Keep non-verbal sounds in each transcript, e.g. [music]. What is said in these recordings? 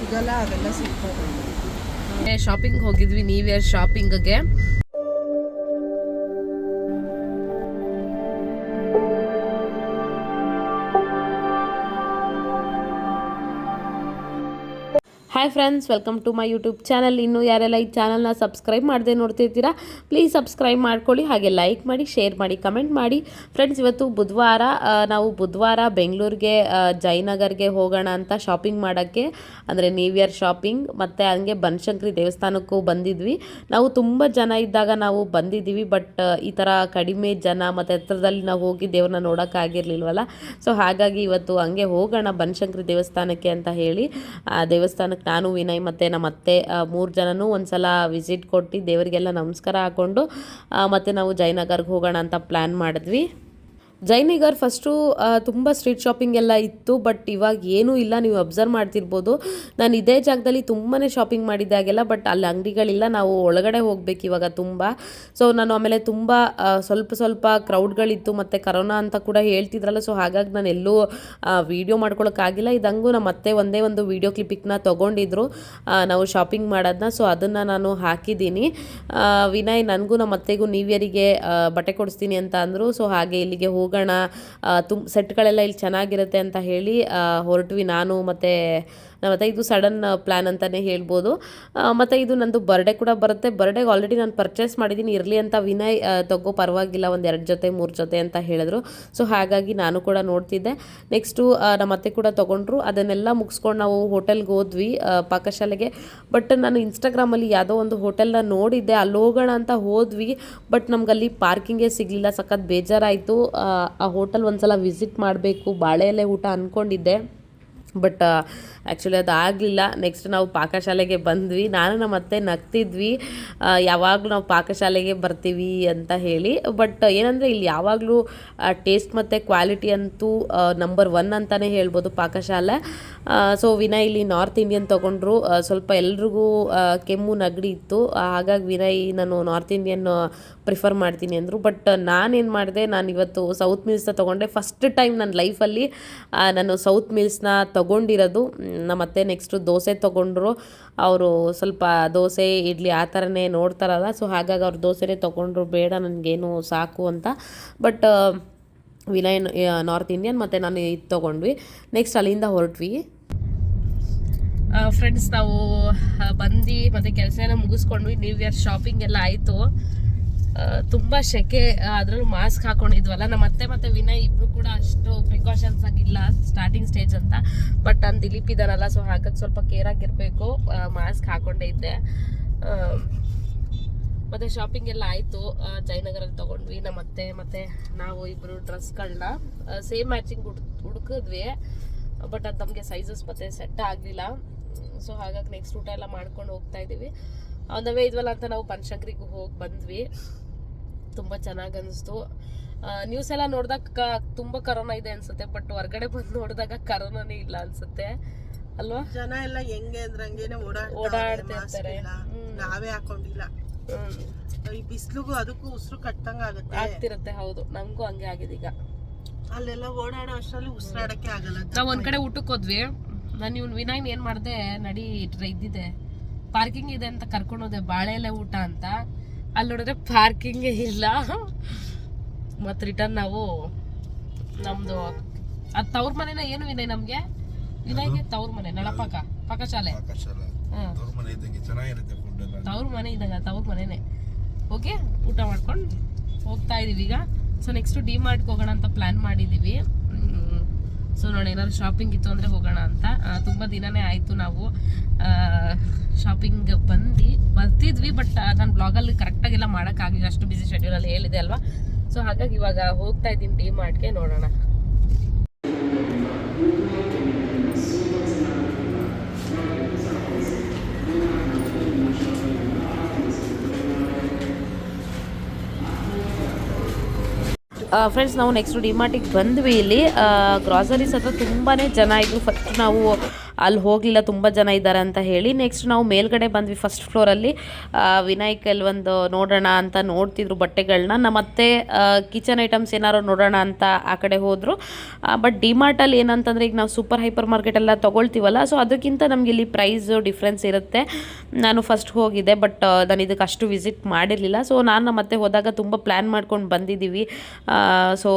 ಸಿಗಲ್ಲ ಅವೆಲ್ಲ ಸಿಗ್ತವೆ. ಶಾಪಿಂಗ್ ಹೋಗಿದ್ವಿ new year ಶಾಪಿಂಗ್ಗೆ hi friends welcome to my YouTube channel ಇನ್ನು ಯಾರೆಲ್ಲ ಈ ಚಾನಲ್ನ ಸಬ್ಸ್ಕ್ರೈಬ್ ಮಾಡದೆ ನೋಡ್ತಿರ್ತೀರಾ ಪ್ಲೀಸ್ ಸಬ್ಸ್ಕ್ರೈಬ್ ಮಾಡ್ಕೊಳ್ಳಿ, ಹಾಗೆ ಲೈಕ್ ಮಾಡಿ ಶೇರ್ ಮಾಡಿ ಕಮೆಂಟ್ ಮಾಡಿ. ಫ್ರೆಂಡ್ಸ್ ಇವತ್ತು ಬುಧವಾರ ನಾವು ಬುಧವಾರ ಬೆಂಗಳೂರಿಗೆ ಜಯನಗರ್ಗೆ ಹೋಗೋಣ ಅಂತ ಶಾಪಿಂಗ್ ಮಾಡೋಕ್ಕೆ, ಅಂದರೆ ನ್ಯೂ ಇಯರ್ ಶಾಪಿಂಗ್ ಮತ್ತು ಹಂಗೆ ಬನಶಂಕರಿ ದೇವಸ್ಥಾನಕ್ಕೂ ಬಂದಿದ್ವಿ. ನಾವು ತುಂಬ ಜನ ಇದ್ದಾಗ ನಾವು ಬಂದಿದ್ದೀವಿ ಬಟ್ ಈ ಥರ ಕಡಿಮೆ ಜನ, ಮತ್ತು ಹತ್ರದಲ್ಲಿ ನಾವು ಹೋಗಿ ದೇವ್ರನ್ನ ನೋಡೋಕ್ಕಾಗಿರ್ಲಿಲ್ವಲ್ಲ ಸೊ ಹಾಗಾಗಿ ಇವತ್ತು ಹಂಗೆ ಹೋಗೋಣ ಬನಶಂಕರಿ ದೇವಸ್ಥಾನಕ್ಕೆ ಅಂತ ಹೇಳಿ, ಆ, ದೇವಸ್ಥಾನಕ್ಕೆ ನಾನು, ವಿನಯ್ ಮತ್ತು ನಮ್ಮ ಅತ್ತೆ ಮೂರು ಜನನೂ ಒಂದ್ಸಲ ವಿಸಿಟ್ ಕೊಟ್ಟು ದೇವರಿಗೆಲ್ಲ ನಮಸ್ಕಾರ ಹಾಕ್ಕೊಂಡು ಮತ್ತೆ ನಾವು ಜಯನಗರ್ಗೆ ಹೋಗೋಣ ಅಂತ ಪ್ಲ್ಯಾನ್ ಮಾಡಿದ್ವಿ. ಜೈನಿಗರ್ ಫಸ್ಟು ತುಂಬ ಸ್ಟ್ರೀಟ್ ಶಾಪಿಂಗ್ ಎಲ್ಲ ಇತ್ತು ಬಟ್ ಇವಾಗ ಏನೂ ಇಲ್ಲ, ನೀವು ಅಬ್ಸರ್ವ್ ಮಾಡ್ತಿರ್ಬೋದು. ನಾನು ಇದೇ ಜಾಗದಲ್ಲಿ ತುಂಬಾ ಶಾಪಿಂಗ್ ಮಾಡಿದ್ದೆ ಹಾಗೆಲ್ಲ ಬಟ್ ಅಲ್ಲಿ ಅಂಗಡಿಗಳಿಲ್ಲ, ನಾವು ಒಳಗಡೆ ಹೋಗ್ಬೇಕು ಇವಾಗ ತುಂಬ. ಸೊ ನಾನು ಆಮೇಲೆ ತುಂಬ ಸ್ವಲ್ಪ ಸ್ವಲ್ಪ ಕ್ರೌಡ್ಗಳಿತ್ತು ಮತ್ತು ಕರೋನಾ ಅಂತ ಕೂಡ ಹೇಳ್ತಿದ್ರಲ್ಲ ಸೊ ಹಾಗಾಗಿ ನಾನು ಎಲ್ಲೂ ವೀಡಿಯೋ ಮಾಡ್ಕೊಳಕ್ಕಾಗಿಲ್ಲ ಇದಂಗೂ ನಮ್ಮ ಮತ್ತೆ ಒಂದೇ ಒಂದು ವೀಡಿಯೋ ಕ್ಲಿಪಿಕ್ನ ತೊಗೊಂಡಿದ್ರು. ನಾವು ಶಾಪಿಂಗ್ ಮಾಡೋದನ್ನ ಸೊ ಅದನ್ನು ನಾನು ಹಾಕಿದ್ದೀನಿ. ವಿನಯ್, ನನಗೂ ನಮ್ಮ ಅತ್ತೆಗೂ ನ್ಯೂ ಇಯರಿಗೆ ಬಟ್ಟೆ ಕೊಡಿಸ್ತೀನಿ ಅಂತ ಅಂದರು ಸೊ ಹಾಗೆ ಇಲ್ಲಿಗೆ ಹೋಗೋಣ ತುಂಬ ಸೆಟ್ಗಳೆಲ್ಲ ಇಲ್ಲಿ ಚೆನ್ನಾಗಿರುತ್ತೆ ಅಂತ ಹೇಳಿ ಹೊರಟ್ವಿ ನಾನು ಮತ್ತು ನಮ್ಮ ಅತ್ತೆ ಇದು ಸಡನ್ ಪ್ಲ್ಯಾನ್ ಅಂತಲೇ ಹೇಳ್ಬೋದು. ಮತ್ತು ಇದು ನಂದು ಬರ್ಡೇ ಕೂಡ ಬರುತ್ತೆ. ಬರ್ಡೇಗೆ ಆಲ್ರೆಡಿ ನಾನು ಪರ್ಚೇಸ್ ಮಾಡಿದ್ದೀನಿ ಇರಲಿ ಅಂತ ವಿನಯ್ ತಗೋ, ಪರವಾಗಿಲ್ಲ. ಒಂದು ಎರಡು ಜೊತೆ, ಮೂರು ಜೊತೆ ಅಂತ ಹೇಳಿದ್ರು. ಸೊ ಹಾಗಾಗಿ ನಾನು ಕೂಡ ನೋಡ್ತಿದ್ದೆ. ನೆಕ್ಸ್ಟು ನಮ್ಮ ಅತ್ತೆ ಕೂಡ ತೊಗೊಂಡ್ರು. ಅದನ್ನೆಲ್ಲ ಮುಗಿಸ್ಕೊಂಡು ನಾವು ಹೋಟೆಲ್ಗೆ ಹೋದ್ವಿ ಪಾಕಶಾಲೆಗೆ. ಬಟ್ ನಾನು ಇನ್ಸ್ಟಾಗ್ರಾಮಲ್ಲಿ ಯಾವುದೋ ಒಂದು ಹೋಟೆಲ್ನ ನೋಡಿದ್ದೆ. ಅಲ್ಲಿ ಹೋಗೋಣ ಅಂತ ಹೋದ್ವಿ. ಬಟ್ ನಮ್ಗಲ್ಲಿ ಪಾರ್ಕಿಂಗೇ ಸಿಗಲಿಲ್ಲ. ಸಖತ್ ಬೇಜಾರಾಯಿತು. ಆ ಹೋಟೆಲ್ ಒಂದ್ಸಲ ವಿಸಿಟ್ ಮಾಡಬೇಕು. ಬಾಳೆ ಎಲೆ ಊಟ ಅಂದ್ಕೊಂಡಿದ್ದೆ ಬಟ್ ಆ್ಯಕ್ಚುಲಿ ಅದು ಆಗಲಿಲ್ಲ. ನೆಕ್ಸ್ಟ್ ನಾವು ಪಾಕಶಾಲೆಗೆ ಬಂದ್ವಿ. ನಾನು ನಮ್ಮ ಅತ್ತೆ ನಗ್ತಿದ್ವಿ ಯಾವಾಗಲೂ ನಾವು ಪಾಕಶಾಲೆಗೆ ಬರ್ತೀವಿ ಅಂತ ಹೇಳಿ. ಬಟ್ ಏನಂದರೆ ಇಲ್ಲಿ ಯಾವಾಗಲೂ ಟೇಸ್ಟ್ ಮತ್ತು ಕ್ವಾಲಿಟಿ ಅಂತೂ ನಂಬರ್ ಒನ್ ಅಂತಲೇ ಹೇಳ್ಬೋದು ಪಾಕಶಾಲೆ. ಸೊ ವಿನಯ್ ಇಲ್ಲಿ ನಾರ್ತ್ ಇಂಡಿಯನ್ ತೊಗೊಂಡ್ರು. ಸ್ವಲ್ಪ ಎಲ್ರಿಗೂ ಕೆಮ್ಮು ನಗಡಿ ಇತ್ತು. ಹಾಗಾಗಿ ವಿನಯ್ ನಾನು ನಾರ್ತ್ ಇಂಡಿಯನ್ ಪ್ರಿಫರ್ ಮಾಡ್ತೀನಿ ಅಂದರು. ಬಟ್ ನಾನೇನು ಮಾಡಿದೆ ನಾನು ಇವತ್ತು ಸೌತ್ ಮಿಲ್ಸ್ನ ತೊಗೊಂಡೆ. ಫಸ್ಟ್ ಟೈಮ್ ನನ್ನ ಲೈಫಲ್ಲಿ ನಾನು ಸೌತ್ ಮಿಲ್ಸ್ನ ತೊಗೊಂಡಿರೋದು. ನಮ್ಮತ್ತೆ ನಮ್ಮ ಮತ್ತೆ ನೆಕ್ಸ್ಟು ದೋಸೆ ತೊಗೊಂಡ್ರು. ಅವರು ಸ್ವಲ್ಪ ದೋಸೆ, ಇಡ್ಲಿ ಆ ಥರನೇ ನೋಡ್ತಾರಲ್ಲ. ಸೊ ಹಾಗಾಗಿ ಅವ್ರು ದೋಸೆನೇ ತೊಗೊಂಡ್ರು. ಬೇಡ ನನಗೇನು ಸಾಕು ಅಂತ. ಬಟ್ ವಿನಯ್ ನಾರ್ತ್ ಇಂಡಿಯನ್ ಮತ್ತು ನಾನು ಇದು ತೊಗೊಂಡ್ವಿ. ನೆಕ್ಸ್ಟ್ ಅಲ್ಲಿಂದ ಹೊರಟ್ವಿ. ಫ್ರೆಂಡ್ಸ್ ನಾವು ಬಂದು ಮತ್ತು ಕೆಲಸ ಎಲ್ಲ ಮುಗಿಸ್ಕೊಂಡ್ವಿ. ನ್ಯೂ ಇಯರ್ ಶಾಪಿಂಗ್ ಎಲ್ಲ ಆಯಿತು. ತುಂಬ ಸೆಕೆ ಅದರಲ್ಲೂ ಮಾಸ್ಕ್ ಹಾಕೊಂಡಿದ್ವಲ್ಲ. ನಮ್ಮ ಅತ್ತೆ ಮತ್ತು ವಿನಯ್ ಇಬ್ಬರು ಕೂಡ ಅಷ್ಟು ಪ್ರಿಕಾಷನ್ಸ್ ಆಗಿಲ್ಲ ಸ್ಟಾರ್ಟಿಂಗ್ ಸ್ಟೇಜ್ ಅಂತ. ಬಟ್ ನಾನು ದಿಲೀಪ್ ಇದ್ದಾನಲ್ಲ ಸೊ ಹಾಗಾಗಿ ಸ್ವಲ್ಪ ಕೇರ್ ಆಗಿರಬೇಕು. ಮಾಸ್ಕ್ ಹಾಕೊಂಡೇ ಇದ್ದೆ. ಮತ್ತೆ ಶಾಪಿಂಗ್ ಎಲ್ಲ ಆಯಿತು. ಜಯನಗರಲ್ಲಿ ತಗೊಂಡ್ವಿ. ನಮ್ಮ ಅತ್ತೆ ಮತ್ತೆ ನಾವು ಇಬ್ಬರು ಡ್ರೆಸ್ಗಳನ್ನ ಸೇಮ್ ಮ್ಯಾಚಿಂಗ್ ಹುಡ್ ಹುಡುಕಿದ್ವಿ ಬಟ್ ಅದು ನಮಗೆ ಸೈಜಸ್ ಮತ್ತೆ ಸೆಟ್ ಆಗಲಿಲ್ಲ. ಸೊ ಹಾಗಾಗಿ ನೆಕ್ಸ್ಟ್ ಊಟ ಎಲ್ಲ ಮಾಡ್ಕೊಂಡು ಹೋಗ್ತಾ ಇದ್ದೀವಿ ಅವೇ ಇದ್ವಲ್ಲ ಅಂತ ನಾವು ಪಂಚಕ್ರಿಗೆ ಹೋಗಿ ಬಂದ್ವಿ. ತುಂಬ ಚೆನ್ನಾಗಿ ಅನಿಸ್ತು. ನ್ಯೂಸ್ ಎಲ್ಲ ನೋಡಿದಾಗ ತುಂಬ ಕರೋನಾ ಇದೆ ಅನ್ಸುತ್ತೆ. ಬಟ್ ಹೊರಗಡೆ ಬಂದು ನೋಡಿದಾಗ ಕರೋನಾನೇ ಇಲ್ಲ ಅನ್ಸುತ್ತೆ. ಅಲ್ವಾ? ಜನ ಎಲ್ಲ ಹೆಂಗೆ ಅಂದ್ರೆ ಹಂಗೇನೆ ಓಡಾಡ್ತಾ ಇರ್ತಾರೆ. ನಾವೇ ಹಾಕೊಂಡಿಲ್ಲ. ಈ ಬಿಸಿಲಿಗೂ ಅದಕ್ಕೂ ಉಸಿರು ಕಟ್ಟಂಗ ಆಗುತ್ತೆ. ಆಗ್ತಿರುತ್ತೆ ಹೌದು. ನಮಗೂ ಹಂಗೆ ಆಗಿದೆ ಈಗ. ಅಲ್ಲೆಲ್ಲ ಓಡಾಡೋ ಅಷ್ಟರಲ್ಲಿ ಉಸಿರಾಡಕ್ಕೆ ಆಗಲ್ಲ. ನಾವು ಒಂದ್ ಕಡೆ ಊಟಕ್ಕೆ ಹೋದ್ವಿ. ನಾನು ಇವ್ನು ವಿನಾಯ್ನ ಏನ್ ಮಾಡ್ದೆ ನಡಿ ಟ್ರ- ಇದ್ದಿದೆ. ಪಾರ್ಕಿಂಗ್ ಇದೆ ಅಂತ ಕರ್ಕೊಂಡು ಹೋದೆ ಬಾಳೆ ಎಲೆ ಊಟ ಅಂತ. ಅಲ್ಲಿ ನೋಡಿದ್ರೆ ಪಾರ್ಕಿಂಗ್ ಇಲ್ಲ. ಮತ್ತೆ ರಿಟರ್ನ್ ನಾವು ನಮ್ದು ಅದ್ ತವ್ರ ಮನೆನ ಏನು ವಿನಯ್ ನಮ್ಗೆ? ವಿನಯ್ಗೆ ತವ್ರ ಮನೆ ನಳಪಾಕ ಪಾಕಶಾಲೆ. ಪಾಕಶಾಲೆ. ತವ್ರ ಮನೆ ಇದ್ದಂಗ ತವ್ರ ಮನೆನೇ. ಓಕೆ ಊಟ ಮಾಡ್ಕೊಂಡು ಹೋಗ್ತಾ ಇದೀವಿ ಈಗ. ಸೊ ನೆಕ್ಸ್ಟ್ ಡಿ ಮಾರ್ಟ್ಗೆ ಹೋಗೋಣ ಅಂತ ಪ್ಲ್ಯಾನ್ ಮಾಡಿದ್ದೀವಿ ಸೊ ನೋಡಿ, ಏನಾದ್ರು ಶಾಪಿಂಗ್ ಇತ್ತು ಅಂದರೆ ಹೋಗೋಣ ಅಂತ. ತುಂಬ ದಿನನೇ ಆಯಿತು ನಾವು. ಶಾಪಿಂಗ್ ಬಂದು, ಬರ್ತಿದ್ವಿ ಬಟ್ ನಾನು ಬ್ಲಾಗಲ್ಲಿ ಕರೆಕ್ಟಾಗೆಲ್ಲ ಮಾಡೋಕ್ಕಾಗಲಿಲ್ಲ ಅಷ್ಟು ಬಿಸಿ ಶೆಡ್ಯೂಲಲ್ಲಿ ಹೇಳಿದೆ ಅಲ್ವಾ? ಸೊ ಹಾಗಾಗಿ ಇವಾಗ ಹೋಗ್ತಾ ಇದ್ದೀನಿ ಡಿ ಮಾರ್ಟ್ಗೆ ನೋಡೋಣ. ಫ್ರೆಂಡ್ಸ್ ನಾವು ನೆಕ್ಸ್ಟ್ ಡಿಮಾರ್ಟಿಗೆ ಬಂದ್ವಿ ಇಲ್ಲಿ. ಗ್ರಾಸರೀಸ್ ಹತ್ರ ತುಂಬಾ ಜನ ಇದ್ರು. ಫಸ್ಟ್ ನಾವು ಅಲ್ಲಿ ಹೋಗಲಿಲ್ಲ, ತುಂಬ ಜನ ಇದ್ದಾರೆ ಅಂತ ಹೇಳಿ ನೆಕ್ಸ್ಟ್ ನಾವು ಮೇಲ್ಗಡೆ ಬಂದ್ವಿ ಫಸ್ಟ್ ಫ್ಲೋರಲ್ಲಿ ವಿನಾಯ್ ಒಂದು ನೋಡೋಣ ಅಂತ ನೋಡ್ತಿದ್ರು ಬಟ್ಟೆಗಳನ್ನ ಮತ್ತೆ ಕಿಚನ್ ಐಟಮ್ಸ್ ಏನಾರು ನೋಡೋಣ ಅಂತ ಆ ಕಡೆ ಹೋದರು. ಬಟ್ ಡಿಮಾರ್ಟಲ್ಲಿ ಏನಂತಂದರೆ ಈಗ ನಾವು ಸೂಪರ್ ಹೈಪರ್ ಮಾರ್ಕೆಟ್ ಎಲ್ಲ ತೊಗೊಳ್ತೀವಲ್ಲ ಸೊ ಅದಕ್ಕಿಂತ ನಮಗೆ ಇಲ್ಲಿ ಪ್ರೈಸ್ ಡಿಫ್ರೆನ್ಸ್ ಇರುತ್ತೆ. ನಾನು ಫಸ್ಟ್ ಹೋಗಿದ್ದೆ ಬಟ್ ನಾನು ಇದಕ್ಕೆ ಅಷ್ಟು ವಿಸಿಟ್ ಮಾಡಿರಲಿಲ್ಲ. ಸೊ ನಾನು ಮತ್ತೆ ಹೋದಾಗ ತುಂಬ ಪ್ಲ್ಯಾನ್ ಮಾಡ್ಕೊಂಡು ಬಂದಿದ್ದೀವಿ. ಸೊ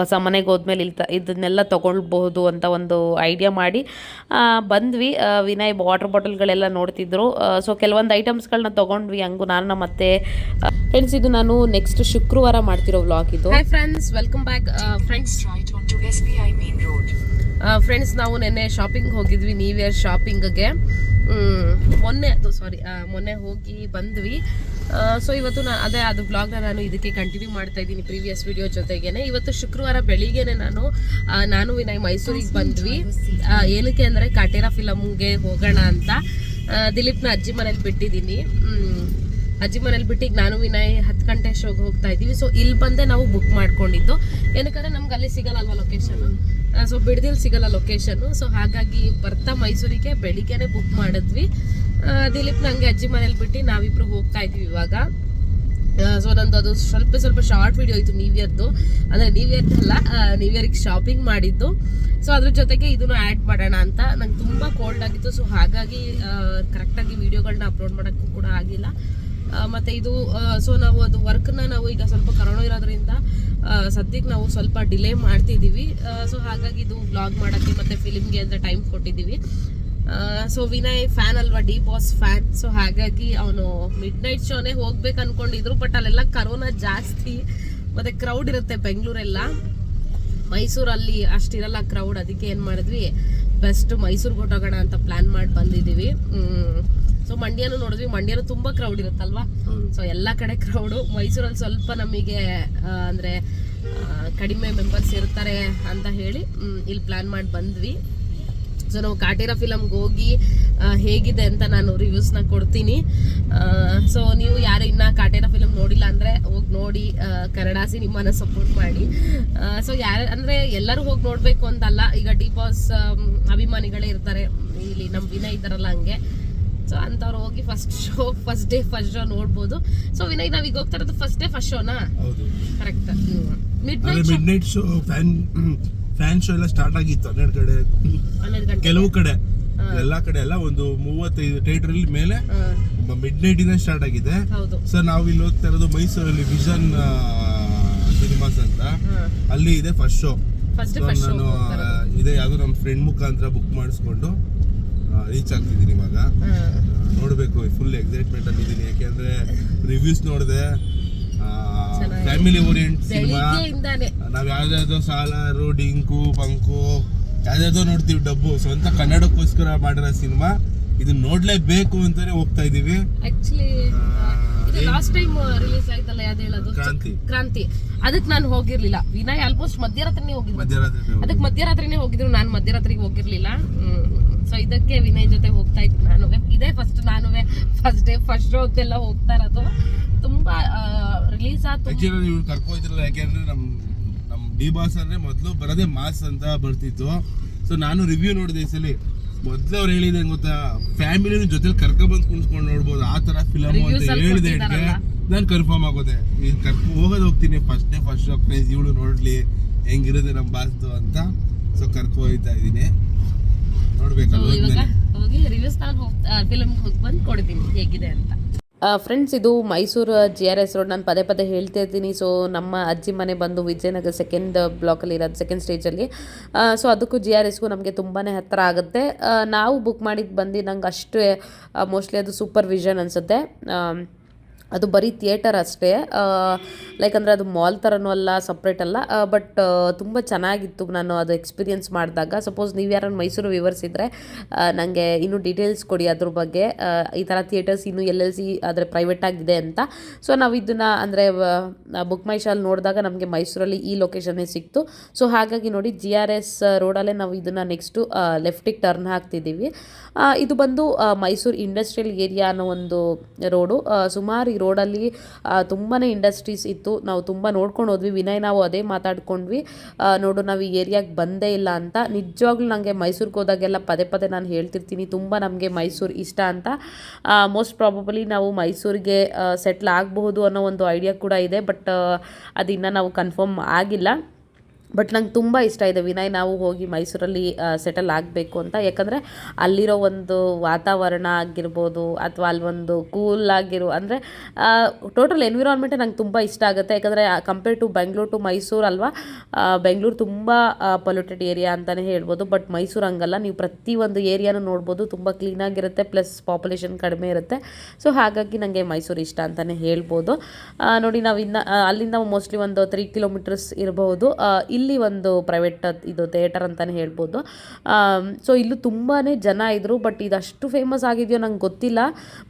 ಹೊಸ ಮನೆಗೆ ಹೋದ್ಮೇಲೆ ಇಲ್ಲಿ ತ ಇದನ್ನೆಲ್ಲ ತೊಗೊಳ್ಬಹುದು ಅಂತ ಒಂದು ಐಡಿಯಾ ಮಾಡಿ ಬಂದ್ವಿ. ವಿನಯ್ ವಾಟರ್ ಬಾಟಲ್ಗಳೆಲ್ಲ ನೋಡ್ತಿದ್ರು. ಸೊ ಕೆಲವೊಂದು ಐಟಮ್ಸ್ಗಳನ್ನ ತೊಗೊಂಡ್ವಿ. ಹಂಗು ನಾನು ನಮ್ಮ ಮತ್ತೆ ಫ್ರೆಂಡ್ಸ್ ಇದು ನಾನು ನೆಕ್ಸ್ಟ್ ಶುಕ್ರವಾರ ಮಾಡ್ತಿರೋ ವ್ಲಾಗ್ ಇದು. Hi friends welcome back friends. Friends ನಾವು ನೆನ್ನೆ ಶಾಪಿಂಗ್ ಹೋಗಿದ್ವಿ ನ್ಯೂ ಇಯರ್ ಶಾಪಿಂಗ್ಗೆ ಮೊನ್ನೆ ಅದು ಸಾರಿ ಮೊನ್ನೆ ಹೋಗಿ ಬಂದ್ವಿ. ಸೊ ಇವತ್ತು ನಾನು ಅದೇ ಅದು ಬ್ಲಾಗ್ನ ನಾನು ಇದಕ್ಕೆ ಕಂಟಿನ್ಯೂ ಮಾಡ್ತಾ ಇದ್ದೀನಿ ಪ್ರೀವಿಯಸ್ ವಿಡಿಯೋ ಜೊತೆಗೇನೆ. ಇವತ್ತು ಶುಕ್ರವಾರ ಬೆಳಿಗ್ಗೆನೆ ನಾನು ನಾನು ವಿನಯ್ ಮೈಸೂರಿಗೆ ಬಂದ್ವಿ. ಏನಕ್ಕೆ ಅಂದರೆ ಕಾಟೇರಾ ಫಿಲಮ್ಗೆ ಹೋಗೋಣ ಅಂತ. ದಿಲೀಪ್ನ ಅಜ್ಜಿ ಮನೇಲಿ ಬಿಟ್ಟಿದ್ದೀನಿ. ಅಜ್ಜಿ ಮನೇಲಿ ಬಿಟ್ಟು ಈಗ ನಾನು ವಿನಯ್ ಹತ್ತು ಗಂಟೆ ಶೋಗೆ ಹೋಗ್ತಾ ಇದ್ದೀವಿ. ಸೊ ಇಲ್ಲಿ ಬಂದೇ ನಾವು ಬುಕ್ ಮಾಡ್ಕೊಂಡಿದ್ದು. ಏನಕ್ಕಂದ್ರೆ ನಮ್ಗೆ ಅಲ್ಲಿ ಸಿಗಲ್ಲ ಅಲ್ವಾ ಲೊಕೇಶನ್ ಸೊ ಬಿಡ್ದಿಲ್ ಸಿಗಲ್ಲ ಲೊಕೇಶನ್ನು ಸೊ ಹಾಗಾಗಿ ಬರ್ತಾ ಮೈಸೂರಿಗೆ ಬೆಳಿಗ್ಗೆನೆ ಬುಕ್ ಮಾಡಿದ್ವಿ. ದಿಲೀಪ್ ನಂಗೆ ಅಜ್ಜಿ ಮನೇಲಿ ಬಿಟ್ಟು ನಾವಿಬ್ರು ಹೋಗ್ತಾ ಇದೀವಿ ಇವಾಗ. ಸೊ ನಂದು ಅದು ಸ್ವಲ್ಪ ಸ್ವಲ್ಪ ಶಾರ್ಟ್ ವಿಡಿಯೋ ಇತ್ತು ನ್ಯೂ ಇಯರ್ದು ಅಂದರೆ ನ್ಯೂ ಇಯರ್ ಅಲ್ಲ ನ್ಯೂ ಇಯರ್ಗೆ ಶಾಪಿಂಗ್ ಮಾಡಿದ್ದು. ಸೊ ಅದ್ರ ಜೊತೆಗೆ ಇದನ್ನು ಆ್ಯಡ್ ಮಾಡೋಣ ಅಂತ. ನಂಗೆ ತುಂಬ ಕೋಲ್ಡ್ ಆಗಿತ್ತು ಸೊ ಹಾಗಾಗಿ ಕರೆಕ್ಟಾಗಿ ವಿಡಿಯೋಗಳನ್ನ ಅಪ್ಲೋಡ್ ಮಾಡೋಕ್ಕೂ ಕೂಡ ಆಗಿಲ್ಲ. ಮತ್ತು ಇದು ಸೊ ನಾವು ಅದು ವರ್ಕ್ನ ನಾವು ಈಗ ಸ್ವಲ್ಪ ಕರೋಣ ಇರೋದ್ರಿಂದ ಸದ್ಯಕ್ಕೆ ನಾವು ಸ್ವಲ್ಪ ಡಿಲೇ ಮಾಡ್ತಿದ್ದೀವಿ. ಸೊ ಹಾಗಾಗಿ ಇದು ಬ್ಲಾಗ್ ಮಾಡೋಕ್ಕೆ ಮತ್ತು ಫಿಲಿಮ್ಗೆ ಅಂತ ಟೈಮ್ ಕೊಟ್ಟಿದ್ದೀವಿ. ಸೊ ವಿನಯ್ ಫ್ಯಾನ್ ಅಲ್ವಾ? ಡಿ ಬಾಸ್ ಫ್ಯಾನ್ ಸೊ ಹಾಗಾಗಿ ಅವನು ಮಿಡ್ ನೈಟ್ ಶೋನೇ ಹೋಗ್ಬೇಕು ಅನ್ಕೊಂಡಿದ್ರು ಬಟ್ ಅಲ್ಲೆಲ್ಲ ಕರೋನಾ ಜಾಸ್ತಿ. ಮತ್ತೆ ಕ್ರೌಡ್ ಇರುತ್ತೆ ಬೆಂಗಳೂರೆಲ್ಲ. ಮೈಸೂರಲ್ಲಿ ಅಷ್ಟಿರಲ್ಲ ಕ್ರೌಡ್ ಅದಕ್ಕೆ ಏನು ಮಾಡಿದ್ವಿ? ಬೆಸ್ಟ್ ಮೈಸೂರಿಗೆ ಹೊಟ್ಟೋಗೋಣ ಅಂತ ಪ್ಲಾನ್ ಮಾಡಿ ಬಂದಿದ್ದೀವಿ. ಮಂಡ್ಯನೂ ನೋಡಿದ್ವಿ. ಮಂಡ್ಯನೂ ತುಂಬಾ ಕ್ರೌಡ್ ಇರುತ್ತಲ್ವಾ? ಸೊ ಎಲ್ಲ ಕಡೆ ಕ್ರೌಡು ಮೈಸೂರಲ್ಲಿ ಸ್ವಲ್ಪ ನಮಗೆ ಅಂದ್ರೆ ಕಡಿಮೆ ಮೆಂಬರ್ಸ್ ಇರ್ತಾರೆ ಅಂತ ಹೇಳಿ ಇಲ್ಲಿ ಪ್ಲಾನ್ ಮಾಡಿ ಬಂದ್ವಿ. ಸೊ ನಾವು ಕಾಟೇರ ಫಿಲಮ್ಗೆ ಹೋಗಿ ಹೇಗಿದೆ ಅಂತ ನಾನು ರಿವ್ಯೂಸ್ನ ಕೊಡ್ತೀನಿ. ಸೊ ನೀವು ಯಾರು ಇನ್ನ ಕಾಟೇರ ಫಿಲಮ್ ನೋಡಿಲ್ಲ ಅಂದರೆ ಹೋಗಿ ನೋಡಿ ಕನ್ನಡ ಸಿನಿಮಾನ ಸಪೋರ್ಟ್ ಮಾಡಿ. ಸೊ ಯಾರು ಅಂದರೆ ಎಲ್ಲರೂ ಹೋಗಿ ನೋಡಬೇಕು ಅಂತಲ್ಲ. ಈಗ ಡಿ ಬಾಸ್ ಅಭಿಮಾನಿಗಳೇ ಇರ್ತಾರೆ. ಇಲ್ಲಿ ನಮ್ಮ ವಿನಯ್ ಇದ್ದಾರಲ್ಲ ಹಂಗೆ. ಸೊ ಅಂಥವ್ರು ಹೋಗಿ first show first day first show ನೋಡ್ಬೋದು. ಸೊ ವಿನಯ್ ನಾವೀಗ ಹೋಗ್ತಾ ಇರೋದು ಫಸ್ಟ್ ಡೇ ಫಸ್ಟ್ ಶೋನಾ ಹೌದು. ಕರೆಕ್ಟ್ ಮಿಡ್ ಅದೇ night midnight show fan fan show ಎಲ್ಲ ಸ್ಟಾರ್ಟ್ ಆಗಿತ್ತು ಹನ್ನೆರಡು ಕಡೆ. ಹನ್ನೆರಡು ಗಂಟೆ ಕೆಲವು ಕಡೆ. ಎಲ್ಲಾ ಕಡೆ ಎಲ್ಲ ಒಂದು ಮೂವತ್ತೈದು ಥಿಯೇಟರ್ ಮೇಲೆ ಮಿಡ್ ನೈಟ್ ಇಂದ ಸ್ಟಾರ್ಟ್ ಆಗಿದೆ. ಹೌದು. ಸರ್ ನಾವು ಇಲ್ಲಿ ಹೋಗ್ತಾ ಇರೋದು ಮೈಸೂರಲ್ಲಿ ವಿಷನ್ ಸಿನಿಮಾಸ್ ಅಂತ. ಅಲ್ಲಿ ಇದೆ first show first first show ನಾನು ಇದೆ ಯಾವ್ದೋ ನಮ್ಮ ಫ್ರೆಂಡ್ ಮುಖಾಂತರ ಬುಕ್ ಮಾಡಿಸ್ಕೊಂಡು. ರೀಚ್ ಆಗ್ತಿದ್ದೀನಿ ಇವಾಗ. ನೋಡಬೇಕು ಫುಲ್ ಎಕ್ಸೈಟ್ಮೆಂಟ್ ಅಲ್ಲಿ ಇದ್ದೀನಿ ಯಾಕೆಂದ್ರೆ ರಿವ್ಯೂಸ್ ನೋಡಿದೆ. ಫ್ಯಾಮಿಲಿ ಓರಿಯೆಂಟ್ ಸಿನಿಮಾ ನಾವ್ ಯಾವ್ದಾದ್ರು ಸಾಲಾರು ಡಿಂಕು ಪಂಕು ಯಾವ್ದಾದ್ರು ನೋಡ್ತೀವಿ ಡಬ್ಬು. ಸ್ವಂತ ಕನ್ನಡಕ್ಕೋಸ್ಕರ ಮಾಡಿರೋ ಸಿನಿಮಾ ಇದನ್ನ ನೋಡ್ಲೇಬೇಕು ಅಂತಾನೆ ಹೋಗ್ತಾ ಇದೀವಿ. ಆಕ್ಚುಲಿ ಇದು ಲಾಸ್ಟ್ ಟೈಮ್ ರಿಲೀಸ್ ಆಯ್ತಲ್ಲ ಯಾವ್ದು ಹೇಳೋದು? ಕ್ರಾಂತಿ. ಕ್ರಾಂತಿ. ಅದಕ್ಕೆ ನಾನು ಹೋಗಿರ್ಲಿಲ್ಲ. ವಿನಯ್ ಆಲ್ಮೋಸ್ಟ್ ಮಧ್ಯರಾತ್ರಿನೇ ಹೋಗಿದ್ರು. ಅದಕ್ಕೆ ಮಧ್ಯರಾತ್ರಿನೇ ಹೋಗಿದ್ರು. ನಾನು ಮಧ್ಯರಾತ್ರಿಗೆ ಹೋಗಿರ್ಲಿಲ್ಲ. ಸೊ ಇದಕ್ಕೆ ವಿನಯ್ ಜೊತೆ ಹೋಗ್ತಾ ಇದ್ದೆ ನಾನು ಇದೇ ಫಸ್ಟ್ ನಾನು ಫಸ್ಟ್ ಡೇ ಫಸ್ಟ್ ಶೋ ಎಲ್ಲ ಹೋಗ್ತಾ ಇರೋದು. ತುಂಬಾ ರಿಲೀಸ್ ನೀವು ಕರ್ಕೋಯ್ತಿರಲ್ಲ ಯಾಕೆಂದ್ರೆ ನಮ್ಮ ನಮ್ಮ ಡಿ ಬಾಸ್ ಅಂದ್ರೆ ಮೊದಲು ಬರೋದೇ ಮಾಸ್ ಅಂತ ಬರ್ತಿತ್ತು. ಸೊ ನಾನು ರಿವ್ಯೂ ನೋಡಿದೆ ಈ ಸಲ. ಮೊದ್ಲು ಅವ್ರು ಹೇಳಿದೆ ಗೊತ್ತಾ? ಫ್ಯಾಮಿಲಿ ಜೊತೆಲಿ ಕರ್ಕೊಂಡ್ಬಂದು ಕುಣಿಸ್ಕೊಂಡು ನೋಡ್ಬೋದು. ಆ ತರ ಫಿಲಮ್ ಅಂತ ಹೇಳಿದೆ. ನಾನು ಕನ್ಫರ್ಮ್ ಆಗೋದೆ. ಈಗ ಕರ್ಕೊ ಹೋಗೋದು ಹೋಗ್ತೀನಿ. First day first show craze ಇವಳು ನೋಡ್ಲಿ. ಹೆಂಗಿರುತ್ತೆ ನಮ್ಮ ಬಾಸ್ದು ಅಂತ. ಸೊ ಕರ್ಕೊ ಹೋಗ್ತಾ So, ಇವಾಗ ಹೋಗಿ ರಿವ್ಯೂಸ್ ನಾನು ಹೋಗ್ತಾ ಫಿಲಮ್ಗೆ ಹೋಗಿ ಬಂದು ಕೊಡ್ತೀನಿ ಹೇಗಿದೆ ಅಂತ. ಫ್ರೆಂಡ್ಸ್ ಇದು Mysuru G R S road ನಾನು ಪದೇ ಪದೇ ಹೇಳ್ತಾ ಇದ್ದೀನಿ. ಸೊ ನಮ್ಮ ಅಜ್ಜಿ ಮನೆ ಬಂದು ವಿಜಯನಗರ ಸೆಕೆಂಡ್ ಬ್ಲಾಕಲ್ಲಿ ಇರೋದು ಸೆಕೆಂಡ್ ಸ್ಟೇಜಲ್ಲಿ ಸೊ ಅದಕ್ಕೂ ಜಿ ಆರ್ ಎಸ್ಗೂ ನಮಗೆ ತುಂಬಾ ಹತ್ತಿರ ಆಗುತ್ತೆ. ನಾವು ಬುಕ್ ಮಾಡಿದ್ದು ಬಂದು ನಂಗೆ ಅಷ್ಟೇ ಮೋಸ್ಟ್ಲಿ ಅದು ಸೂಪರ್ ವಿಷನ್ ಅನಿಸುತ್ತೆ ಅದು ಬರೀ ಥಿಯೇಟರ್ ಅಷ್ಟೇ ಲೈಕ್ ಅಂದರೆ ಅದು ಮಾಲ್ ಥರನೂ ಅಲ್ಲ ಸಪ್ರೇಟ್ ಅಲ್ಲ ಬಟ್ ತುಂಬ ಚೆನ್ನಾಗಿತ್ತು ನಾನು ಅದು ಎಕ್ಸ್ಪೀರಿಯನ್ಸ್ ಮಾಡಿದಾಗ. ಸಪೋಸ್ ನೀವು ಯಾರನ್ನು ಮೈಸೂರು ವಿವರ್ಸ್ ಇದ್ದರೆ ನನಗೆ ಇನ್ನೂ ಡೀಟೇಲ್ಸ್ ಕೊಡಿ ಅದ್ರ ಬಗ್ಗೆ. ಈ ಥರ ಥಿಯೇಟರ್ಸ್ ಇನ್ನೂ ಸಿ ಆದರೆ ಪ್ರೈವೇಟ್ ಆಗಿದೆ ಅಂತ. ಸೊ ನಾವು ಇದನ್ನು ಅಂದರೆ ಬುಕ್ ಮೈ ಶಾಲ್ ನೋಡಿದಾಗ ನಮಗೆ ಮೈಸೂರಲ್ಲಿ ಈ ಲೊಕೇಶನ್ನೇ ಸಿಕ್ತು. ಸೊ ಹಾಗಾಗಿ ನೋಡಿ ಜಿ ಆರ್ ಎಸ್ ರೋಡಲ್ಲೇ ನಾವು ಇದನ್ನು ನೆಕ್ಸ್ಟು ಲೆಫ್ಟಿಗೆ ಟರ್ನ್ ಹಾಕ್ತಿದ್ದೀವಿ. ಇದು ಬಂದು ಮೈಸೂರು ಇಂಡಸ್ಟ್ರಿಯಲ್ ಏರಿಯಾ ಅನ್ನೋ ಒಂದು ರೋಡು. ಸುಮಾರು ಈ ರೋಡಲ್ಲಿ ತುಂಬಾ ಇಂಡಸ್ಟ್ರೀಸ್ ಇತ್ತು. ನಾವು ತುಂಬ ನೋಡ್ಕೊಂಡು ಹೋದ್ವಿ. ವಿನಯ್, ನಾವು ಅದೇ ಮಾತಾಡ್ಕೊಂಡ್ವಿ. ನೋಡು, ನಾವು ಈ ಏರಿಯಾಗೆ ಬಂದೇ ಇಲ್ಲ ಅಂತ. ನಿಜವಾಗ್ಲೂ ನನಗೆ ಮೈಸೂರಿಗೆ ಹೋದಾಗೆಲ್ಲ ಪದೇ ಪದೇ ನಾನು ಹೇಳ್ತಿರ್ತೀನಿ. ತುಂಬ ನಮಗೆ ಮೈಸೂರು ಇಷ್ಟ ಅಂತ. ಮೋಸ್ಟ್ ಪ್ರಾಬಬಲಿ ನಾವು ಮೈಸೂರಿಗೆ ಸೆಟ್ಲ್ ಆಗಬಹುದು ಅನ್ನೋ ಒಂದು ಐಡಿಯಾ ಕೂಡ ಇದೆ. ಬಟ್ ಅದಿನ್ನು ನಾವು ಕನ್ಫರ್ಮ್ ಆಗಿಲ್ಲ. ಬಟ್ ನಂಗೆ ತುಂಬ ಇಷ್ಟ ಇದೆ. ವಿನಯ್ ನಾವು ಹೋಗಿ ಮೈಸೂರಲ್ಲಿ ಸೆಟಲ್ ಆಗಬೇಕು ಅಂತ. ಯಾಕಂದರೆ ಅಲ್ಲಿರೋ ಒಂದು ವಾತಾವರಣ ಆಗಿರ್ಬೋದು ಅಥವಾ ಅಲ್ಲಿ ಒಂದು ಕೂಲ್ ಆಗಿರೋ ಅಂದರೆ ಟೋಟಲ್ ಎನ್ವಿರಾನ್ಮೆಂಟೇ ನಂಗೆ ತುಂಬ ಇಷ್ಟ ಆಗುತ್ತೆ. ಯಾಕಂದರೆ compare to Bengaluru to Mysuru ಅಲ್ವಾ ಬೆಂಗಳೂರು ತುಂಬ ಪೊಲ್ಯೂಟೆಡ್ ಏರಿಯಾ ಅಂತಲೇ ಹೇಳ್ಬೋದು. ಬಟ್ ಮೈಸೂರು ಹಂಗಲ್ಲ. ನೀವು ಪ್ರತಿಯೊಂದು ಏರಿಯಾನು ನೋಡ್ಬೋದು. ತುಂಬ ಕ್ಲೀನಾಗಿರುತ್ತೆ ಪ್ಲಸ್ ಪಾಪ್ಯುಲೇಷನ್ ಕಡಿಮೆ ಇರುತ್ತೆ. ಸೊ ಹಾಗಾಗಿ ನನಗೆ ಮೈಸೂರು ಇಷ್ಟ ಅಂತಲೇ ಹೇಳ್ಬೋದು. ನೋಡಿ ನಾವು ಇನ್ನು ಅಲ್ಲಿಂದ ಮೋಸ್ಟ್ಲಿ ಒಂದು ತ್ರೀ ಕಿಲೋಮೀಟರ್ಸ್ ಇರಬಹುದು ಆ, ಇಲ್ಲಿ ಒಂದು ಪ್ರೈವೇಟ್ ಇದು ಥಿಯೇಟರ್ ಅಂತಲೇ ಹೇಳ್ಬೋದು. ಸೊ ಇಲ್ಲೂ ತುಂಬಾ ಜನ ಇದ್ದರು ಬಟ್ ಇದಷ್ಟು ಫೇಮಸ್ ಆಗಿದೆಯೋ ನಂಗೆ ಗೊತ್ತಿಲ್ಲ.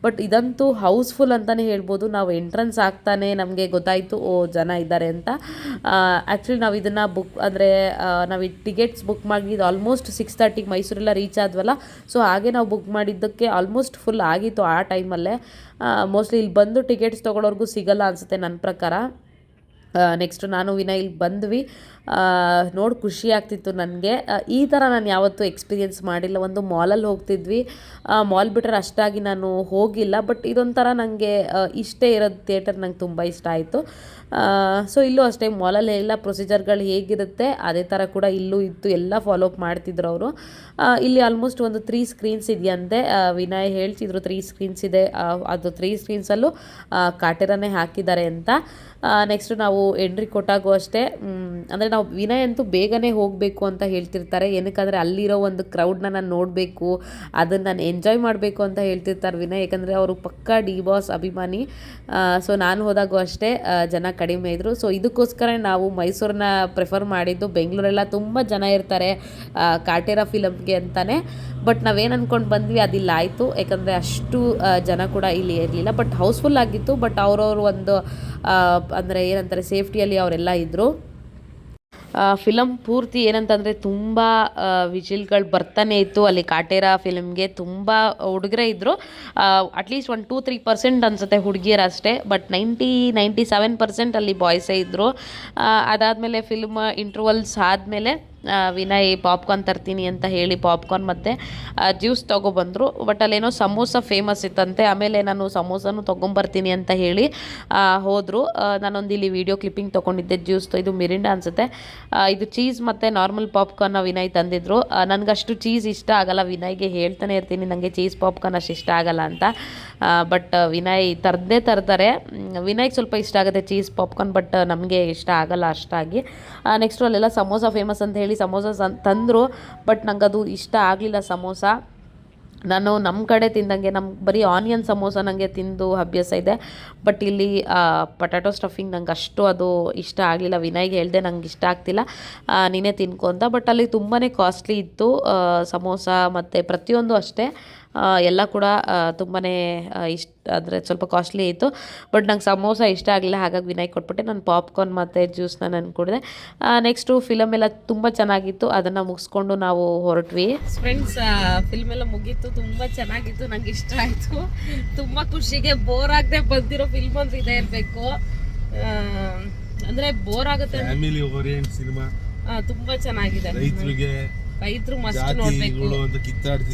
ಬಟ್ ಇದಂತೂ ಹೌಸ್ಫುಲ್ ಅಂತಲೇ ಹೇಳ್ಬೋದು. ನಾವು ಎಂಟ್ರೆನ್ಸ್ ಆಗ್ತಾನೆ ನಮಗೆ ಗೊತ್ತಾಯಿತು, ಓ, ಜನ ಇದ್ದಾರೆ ಅಂತ. ಆ್ಯಕ್ಚುಲಿ ನಾವು ಇದನ್ನು ಬುಕ್, ಅಂದರೆ ನಾವು ಈ ಟಿಕೆಟ್ಸ್ ಬುಕ್ ಮಾಡಿದ್ದು ಆಲ್ಮೋಸ್ಟ್ ಸಿಕ್ಸ್ ತರ್ಟಿಗೆ ಮೈಸೂರೆಲ್ಲ ರೀಚ್ ಆದ್ವಲ್ಲ. ಸೊ ಹಾಗೆ ನಾವು ಬುಕ್ ಮಾಡಿದ್ದಕ್ಕೆ ಆಲ್ಮೋಸ್ಟ್ ಫುಲ್ ಆಗಿತ್ತು ಆ ಟೈಮಲ್ಲೇ. ಮೋಸ್ಟ್ಲಿ ಇಲ್ಲಿ ಬಂದು ಟಿಕೆಟ್ಸ್ ತೊಗೊಳೋರ್ಗೂ ಸಿಗಲ್ಲ ಅನಿಸುತ್ತೆ ನನ್ನ ಪ್ರಕಾರ. ನೆಕ್ಸ್ಟ್ ನಾನು ವಿನಯ್ ಇಲ್ಲಿ ಬಂದ್ವಿ. ನೋಡಿ ಖುಷಿ ಆಗ್ತಿತ್ತು ನನಗೆ. ಈ ಥರ ನಾನು ಯಾವತ್ತೂ ಎಕ್ಸ್ಪೀರಿಯೆನ್ಸ್ ಮಾಡಿಲ್ಲ. ಒಂದು ಮಾಲಲ್ಲಿ ಹೋಗ್ತಿದ್ವಿ. ಮಾಲ್ ಬಿಟ್ಟರೆ ಅಷ್ಟಾಗಿ ನಾನು ಹೋಗಿಲ್ಲ. ಬಟ್ ಇದೊಂಥರ ನನಗೆ ಇಷ್ಟೇ ಇರೋದು ಥಿಯೇಟರ್ ನಂಗೆ ತುಂಬ ಇಷ್ಟ ಆಯಿತು. ಸೊ ಇಲ್ಲೂ ಅಷ್ಟೇ ಮಾಲಲ್ಲಿ ಎಲ್ಲ ಪ್ರೊಸೀಜರ್ಗಳು ಹೇಗಿರುತ್ತೆ, ಅದೇ ಥರ ಕೂಡ ಇಲ್ಲೂ ಇತ್ತು ಎಲ್ಲ ಫಾಲೋ ಅಪ್ ಮಾಡ್ತಿದ್ರು ಅವರು. ಇಲ್ಲಿ ಆಲ್ಮೋಸ್ಟ್ ಒಂದು ತ್ರೀ ಸ್ಕ್ರೀನ್ಸ್ ಇದೆಯಂತೆ. ವಿನಯ್ ಹೇಳ್ತಿದ್ರು ತ್ರೀ ಸ್ಕ್ರೀನ್ಸ್ ಇದೆ. ಅದು ತ್ರೀ ಸ್ಕ್ರೀನ್ಸಲ್ಲೂ ಕಾಟೆರನೇ ಹಾಕಿದ್ದಾರೆ ಅಂತ. ನೆಕ್ಸ್ಟ್ ನಾವು ಎಂಟ್ರಿ ಕೊಟ್ಟಾಗೂ ಅಷ್ಟೇ ಅಂದರೆ ನಾವು ವಿನಯ್ ಅಂತೂ ಬೇಗನೆ ಹೋಗಬೇಕು ಅಂತ ಹೇಳ್ತಿರ್ತಾರೆ. ಏನಕ್ಕಂದರೆ ಅಲ್ಲಿರೋ ಒಂದು ಕ್ರೌಡ್ನ ನಾನು ನೋಡಬೇಕು, ಅದನ್ನು ನಾನು ಎಂಜಾಯ್ ಮಾಡಬೇಕು ಅಂತ ಹೇಳ್ತಿರ್ತಾರೆ ವಿನಯ್. ಏಕೆಂದರೆ ಅವರು ಪಕ್ಕಾ ಡಿ ಬಾಸ್ ಅಭಿಮಾನಿ. ಸೊ ನಾನು ಹೋದಾಗೂ ಅಷ್ಟೇ ಜನ ಕಡಿಮೆ ಇದ್ದರು ಸೊ ಇದಕ್ಕೋಸ್ಕರ ನಾವು ಮೈಸೂರನ್ನ ಪ್ರಿಫರ್ ಮಾಡಿದ್ದು. ಬೆಂಗಳೂರೆಲ್ಲ ತುಂಬ ಜನ ಇರ್ತಾರೆ ಕಾಟೇರ ಫಿಲಮ್ಗೆ ಅಂತಲೇ ಬಟ್ ನಾವೇನು ಅಂದ್ಕೊಂಡು ಬಂದ್ವಿ, ಅದಿಲ್ಲ ಆಯಿತು. ಯಾಕಂದರೆ ಅಷ್ಟು ಜನ ಕೂಡ ಇಲ್ಲಿ ಇರಲಿಲ್ಲ. ಬಟ್ ಹೌಸ್ಫುಲ್ ಆಗಿತ್ತು. ಬಟ್ ಅವ್ರವ್ರ ಒಂದು ಅಂದರೆ ಏನಂತಾರೆ, ಸೇಫ್ಟಿಯಲ್ಲಿ ಅವರೆಲ್ಲ ಇದ್ದರು ಫಿಲಮ್ ಪೂರ್ತಿ ಏನಂತಂದರೆ ತುಂಬ ವಿಜಿಲ್ಗಳು ಬರ್ತಾನೆ ಇತ್ತು. ಅಲ್ಲಿ ಕಾಟೇರ ಫಿಲಮ್ಗೆ ತುಂಬ ಹುಡುಗರೇ ಇದ್ದರು ಅಟ್ಲೀಸ್ಟ್ ಒಂದು ಟೂ ತ್ರೀ ಪರ್ಸೆಂಟ್ ಅನಿಸುತ್ತೆ ಹುಡುಗಿಯರು ಅಷ್ಟೇ. But ninety ninety seven percent ಅಲ್ಲಿ ಬಾಯ್ಸೇ ಇದ್ದರು ಅದಾದಮೇಲೆ ಫಿಲ್ಮ್ ಇಂಟ್ರವಲ್ಸ್ ಆದಮೇಲೆ ವಿನಯ್ ಪಾಪ್ಕಾರ್ನ್ ತರ್ತೀನಿ ಅಂತ ಹೇಳಿ ಪಾಪ್ಕಾರ್ನ್ ಮತ್ತು ಜ್ಯೂಸ್ ತೊಗೊಬಂದರು ಬಟ್ ಅಲ್ಲೇನೋ ಸಮೋಸ ಫೇಮಸ್ ಇತ್ತಂತೆ. ಆಮೇಲೆ ನಾನು ಸಮೋಸನೂ ತೊಗೊಂಬರ್ತೀನಿ ಅಂತ ಹೇಳಿ ಹೋದರು. ನಾನೊಂದು ಇಲ್ಲಿ ವಿಡಿಯೋ ಕ್ಲಿಪ್ಪಿಂಗ್ ತೊಗೊಂಡಿದ್ದೆ. ಜ್ಯೂಸ್ ಇದು ಮಿರಿಂಡ ಅನಿಸುತ್ತೆ. ಇದು ಚೀಸ್ ಮತ್ತು ನಾರ್ಮಲ್ ಪಾಪ್ಕಾರ್ನ್ ವಿನಯ್ ತಂದಿದ್ರು. ನನಗಷ್ಟು ಚೀಸ್ ಇಷ್ಟ ಆಗಲ್ಲ. ವಿನಯ್ಗೆ ಹೇಳ್ತಾನೆ ಇರ್ತೀನಿ ನನಗೆ ಚೀಸ್ ಪಾಪ್ಕಾರ್ನ್ ಅಷ್ಟು ಇಷ್ಟ ಆಗಲ್ಲ ಅಂತ. ಬಟ್ ವಿನಯ್ ತರದೇ ತರ್ತಾರೆ. ವಿನಯ್ಗೆ ಸ್ವಲ್ಪ ಇಷ್ಟ ಆಗುತ್ತೆ ಚೀಸ್ ಪಾಪ್ಕಾರ್ನ್ ಬಟ್ ನಮಗೆ ಇಷ್ಟ ಆಗಲ್ಲ ಅಷ್ಟಾಗಿ. ನೆಕ್ಸ್ಟು ಅಲ್ಲೆಲ್ಲ ಸಮೋಸ ಫೇಮಸ್ ಅಂತ ಹೇಳಿ ಸಮೋಸ ತಂದರು, ಬಟ್ ಅದು ಇಷ್ಟ ಆಗಲಿಲ್ಲ ಸಮೋಸ. ನಾನು ನಮ್ಮ ಕಡೆ ತಿಂದಂಗೆ ನಮ್ಮ ಬರೀ ಆನಿಯನ್ ಸಮೋಸ ನನಗೆ ತಿಂದು ಅಭ್ಯಾಸ ಇದೆ. ಬಟ್ ಇಲ್ಲಿ ಪೊಟ್ಯಾಟೊ ಸ್ಟಫಿಂಗ್ ನಂಗೆ ಅಷ್ಟು ಅದು ಇಷ್ಟ ಆಗಲಿಲ್ಲ. ವಿನಯ್ಗೆ ಹೇಳಿದೆ ನಂಗೆ ಇಷ್ಟ ಆಗ್ತಿಲ್ಲ. ನೀನೇ ತಿನ್ಕೊಂತ ಬಟ್ ಅಲ್ಲಿ ತುಂಬಾ ಕಾಸ್ಟ್ಲಿ ಇತ್ತು ಸಮೋಸ ಮತ್ತು ಪ್ರತಿಯೊಂದು ಅಷ್ಟೇ. ಎಲ್ಲ ಕೂಡ ತುಂಬಾ ಇಷ್ಟ ಅಂದರೆ ಸ್ವಲ್ಪ ಕಾಸ್ಟ್ಲಿ ಇತ್ತು. ಬಟ್ ನಂಗೆ ಸಮೋಸ ಇಷ್ಟ ಆಗಲಿಲ್ಲ ಹಾಗಾಗಿ ವಿನಯ್ ಕೊಟ್ಬಿಟ್ಟೆ. ನಾನು ಪಾಪ್ಕಾರ್ನ್ ಮತ್ತು ಜ್ಯೂಸ್ನ ನಾನು ಕುಡಿದೆ. ನೆಕ್ಸ್ಟು ಫಿಲಮ್ ಎಲ್ಲ ತುಂಬ ಚೆನ್ನಾಗಿತ್ತು. ಅದನ್ನು ಮುಗಿಸ್ಕೊಂಡು ನಾವು ಹೊರಟ್ವಿ. ಫ್ರೆಂಡ್ಸ್ ಫಿಲ್ಮ್ ಎಲ್ಲ ಮುಗೀತು. ತುಂಬ ಚೆನ್ನಾಗಿತ್ತು. ನಂಗೆ ಇಷ್ಟ ಆಯಿತು. ತುಂಬ ಖುಷಿಗೆ ಬೋರ್ ಆಗದೆ ಬಂದಿರೋ ಫಿಲ್ಮ್ ಅಂತ ಇದೇ ಇರಬೇಕು. ಅಂದರೆ ಬೋರ್ ಆಗುತ್ತೆ ಫ್ಯಾಮಿಲಿ ಓರಿಯೆಂಟ್ ಸಿನಿಮಾ ಆ, ತುಂಬಾ ಚೆನ್ನಾಗಿದೆ. ರೈತರಿಗೆ ರೈತರು ಮಸ್ಟ್ ನೋಡ್ಬೇಕು.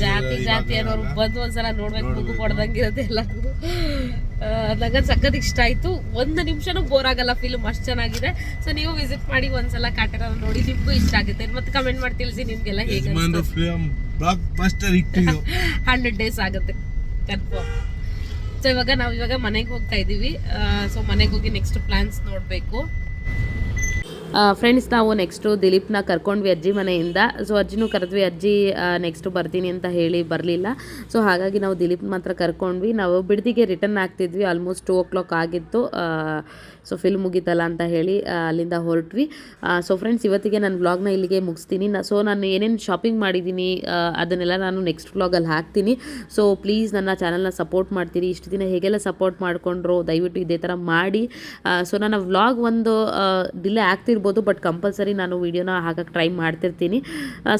ಜಾತಿ ಜಾತಿ ಅನ್ನೋರು ಬಂದು ಒಂದ್ಸಲ ನೋಡ್ಬೇಕು ಮುಗು ಕೊಡ್ದಂಗಿರುತ್ತೆ ಎಲ್ಲರಿಗೂ ನಂಗೆ ಸಖತ್ ಇಷ್ಟ ಆಯ್ತು. ಒಂದು ನಿಮಿಷನೂ ಬೋರ್ ಆಗಲ್ಲ ಫಿಲ್ಮ್ ಅಷ್ಟು ಚೆನ್ನಾಗಿದೆ. ಸೊ ನೀವು ವಿಸಿಟ್ ಮಾಡಿ ಒಂದ್ಸಲ ಕಾಟರ ನೋಡಿ ನಿಮ್ಗೂ ಇಷ್ಟ ಆಗುತ್ತೆ. ಮತ್ತೆ ಕಮೆಂಟ್ ಮಾಡಿ ತಿಳಿಸಿ ನಿಮ್ಗೆಲ್ಲ ಹೇಗೆ [laughs] ಹಂಡ್ರೆಡ್ ಡೇಸ್ ಆಗುತ್ತೆ. ಕನ್ಫರ್ಮ್ ಸೊ ಇವಾಗ ನಾವು ಇವಾಗ ಮನೆಗೆ ಹೋಗ್ತಾ ಇದ್ದೀವಿ ಸೊ ಮನೆಗೆ ಹೋಗಿ ನೆಕ್ಸ್ಟ್ ಪ್ಲಾನ್ಸ್ ನೋಡಬೇಕು. ಫ್ರೆಂಡ್ಸ್ ನಾವು ನೆಕ್ಸ್ಟು ದಿಲೀಪ್ನ ಕರ್ಕೊಂಡ್ವಿ ಅಜ್ಜಿ ಮನೆಯಿಂದ. ಸೊ ಅಜ್ಜಿನೂ ಕರೆದ್ವಿ, ಅಜ್ಜಿ ನೆಕ್ಸ್ಟು ಬರ್ತೀನಿ ಅಂತ ಹೇಳಿ ಬರಲಿಲ್ಲ. ಸೊ ಹಾಗಾಗಿ ನಾವು ದಿಲೀಪ್ ಮಾತ್ರ ಕರ್ಕೊಂಡ್ವಿ. ನಾವು ಬಿಡ್ದಿಗೆ ರಿಟರ್ನ್ ಆಗ್ತಿದ್ವಿ ಆಲ್ಮೋಸ್ಟ್ ಟೂ ಓ ಕ್ಲಾಕ್ ಆಗಿತ್ತು ಸೊ ಫಿಲ್ಮ್ ಮುಗೀತಲ್ಲ ಅಂತ ಹೇಳಿ ಅಲ್ಲಿಂದ ಹೊರಟ್ವಿ. ಸೊ ಫ್ರೆಂಡ್ಸ್ ಇವತ್ತಿಗೆ ನಾನು ವ್ಲಾಗ್ನ ಇಲ್ಲಿಗೆ ಮುಗಿಸ್ತೀನಿ. ಸೊ ನಾನು ಏನೇನು ಶಾಪಿಂಗ್ ಮಾಡಿದ್ದೀನಿ ಅದನ್ನೆಲ್ಲ ನಾನು ನೆಕ್ಸ್ಟ್ ವ್ಲಾಗಲ್ಲಿ ಹಾಕ್ತೀನಿ. ಸೊ ಪ್ಲೀಸ್ ನನ್ನ ಚಾನಲ್ನ ಸಪೋರ್ಟ್ ಮಾಡ್ತೀರಿ. ಇಷ್ಟು ದಿನ ಹೇಗೆಲ್ಲ ಸಪೋರ್ಟ್ ಮಾಡಿಕೊಂಡ್ರು, ದಯವಿಟ್ಟು ಇದೇ ಥರ ಮಾಡಿ. ಸೊ ನನ್ನ ವ್ಲಾಗ್ ಒಂದು ಡಿಲೇ ಆಗ್ತಿರ್ಬೋದು ಬಟ್ ಕಂಪಲ್ಸರಿ ನಾನು ವೀಡಿಯೋನ ಹಾಕಕ್ಕೆ ಟ್ರೈ ಮಾಡ್ತಿರ್ತೀನಿ.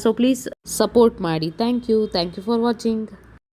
ಸೊ ಪ್ಲೀಸ್ ಸಪೋರ್ಟ್ ಮಾಡಿ. Thank you thank you for watching